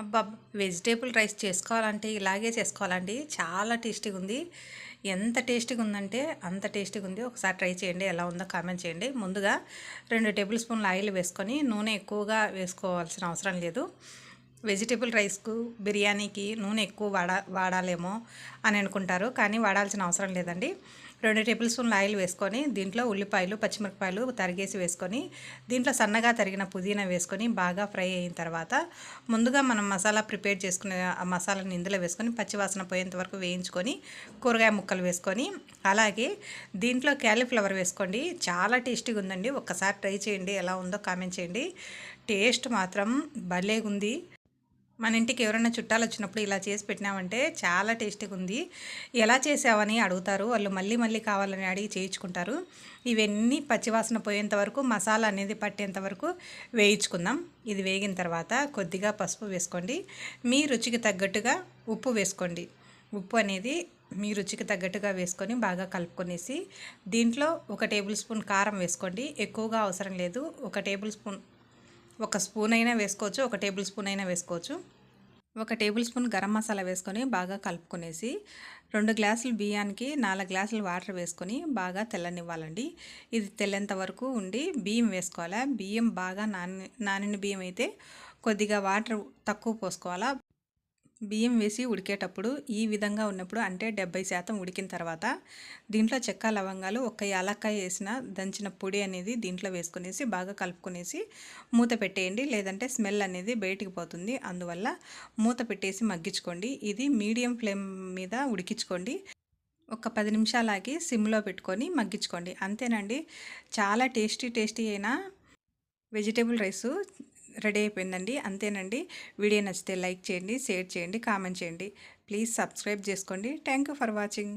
అబ్బా vegetable rice చేసుకోవాలంటే ఇలాగే చేసుకోవాలండి. చాలా టేస్టీగా ఉంది. ఎంత టేస్టీగా ఉందంటే అంత టేస్టీగా ఉంది. ఒకసారి ట్రై చేయండి ఎలా ఉందో కామెంట్ చేయండి. ముందుగా రెండు టేబుల్ స్పూన్ల ఆయిల్ వేసుకొని నూనె ఎక్కువగా వేసుకోవాల్సిన అవసరం లేదు. వెజిటేబుల్ రైస్కు బిర్యానీకి నూనె ఎక్కువ వాడా వాడాలేమో అని అనుకుంటారు కానీ వాడాల్సిన అవసరం లేదండి. రెండు టేబుల్ స్పూన్ల ఆయిల్ వేసుకొని దీంట్లో ఉల్లిపాయలు పచ్చిమిరపకాయలు తరిగేసి వేసుకొని దీంట్లో సన్నగా తరిగిన పుదీనా వేసుకొని బాగా ఫ్రై అయిన తర్వాత ముందుగా మనం మసాలా ప్రిపేర్ చేసుకునే ఆ మసాలాని ఇందులో వేసుకొని పచ్చివాసన పోయేంత వరకు వేయించుకొని కూరగాయ ముక్కలు వేసుకొని అలాగే దీంట్లో క్యాలీఫ్లవర్ వేసుకోండి. చాలా టేస్టీగా ఉందండి. ఒక్కసారి ట్రై చేయండి. ఎలా ఉందో కామెంట్ చేయండి. టేస్ట్ మాత్రం భలేగుంది. మన ఇంటికి ఎవరైనా చుట్టాలు వచ్చినప్పుడు ఇలా చేసి పెట్టినామంటే చాలా టేస్టీగా ఉంది. ఎలా చేసావని అడుగుతారు. వాళ్ళు మళ్ళీ మళ్ళీ కావాలని అడిగి చేయించుకుంటారు. ఇవన్నీ పచ్చివాసన పోయేంత వరకు మసాలా అనేది పట్టేంత వరకు వేయించుకుందాం. ఇది వేగిన తర్వాత కొద్దిగా పసుపు వేసుకోండి. మీ రుచికి తగ్గట్టుగా ఉప్పు వేసుకోండి. ఉప్పు అనేది మీ రుచికి తగ్గట్టుగా వేసుకొని బాగా కలుపుకొనేసి దీంట్లో ఒక టేబుల్ స్పూన్ కారం వేసుకోండి. ఎక్కువగా అవసరం లేదు. ఒక టేబుల్ స్పూన్ ఒక స్పూన్ అయినా వేసుకోవచ్చు ఒక టేబుల్ స్పూన్ అయినా వేసుకోవచ్చు. ఒక టేబుల్ స్పూన్ గరం మసాలా వేసుకొని బాగా కలుపుకొనేసి రెండు గ్లాసులు బియ్యానికి నాలుగు గ్లాసులు వాటర్ వేసుకొని బాగా తెల్లనివ్వాలండి. ఇది తెల్లేంత వరకు ఉండి బియ్యం వేసుకోవాలా? బియ్యం బాగా నాని నానిన బియ్యం అయితే కొద్దిగా వాటర్ తక్కువ పోసుకోవాలా? బియ్యం వేసి ఉడికేటప్పుడు ఈ విధంగా ఉన్నప్పుడు అంటే డెబ్బై శాతం ఉడికిన తర్వాత దీంట్లో చెక్క లవంగాలు ఒక యాలక్కాయ వేసిన దంచిన పొడి అనేది దీంట్లో వేసుకునేసి బాగా కలుపుకునేసి మూత పెట్టేయండి. లేదంటే స్మెల్ అనేది బయటికి పోతుంది. అందువల్ల మూత పెట్టేసి మగ్గించుకోండి. ఇది మీడియం ఫ్లేమ్ మీద ఉడికించుకోండి. ఒక పది నిమిషాలకి సిమ్లో పెట్టుకొని మగ్గించుకోండి. అంతేనండి. చాలా టేస్టీ టేస్టీ అయిన వెజిటేబుల్ రైసు రెడీ అయిపోయిందండి. అంతేనండి. వీడియో నచ్చితే లైక్ చేయండి షేర్ చేయండి కామెంట్ చేయండి. ప్లీజ్ సబ్స్క్రైబ్ చేసుకోండి. Thank you for watching.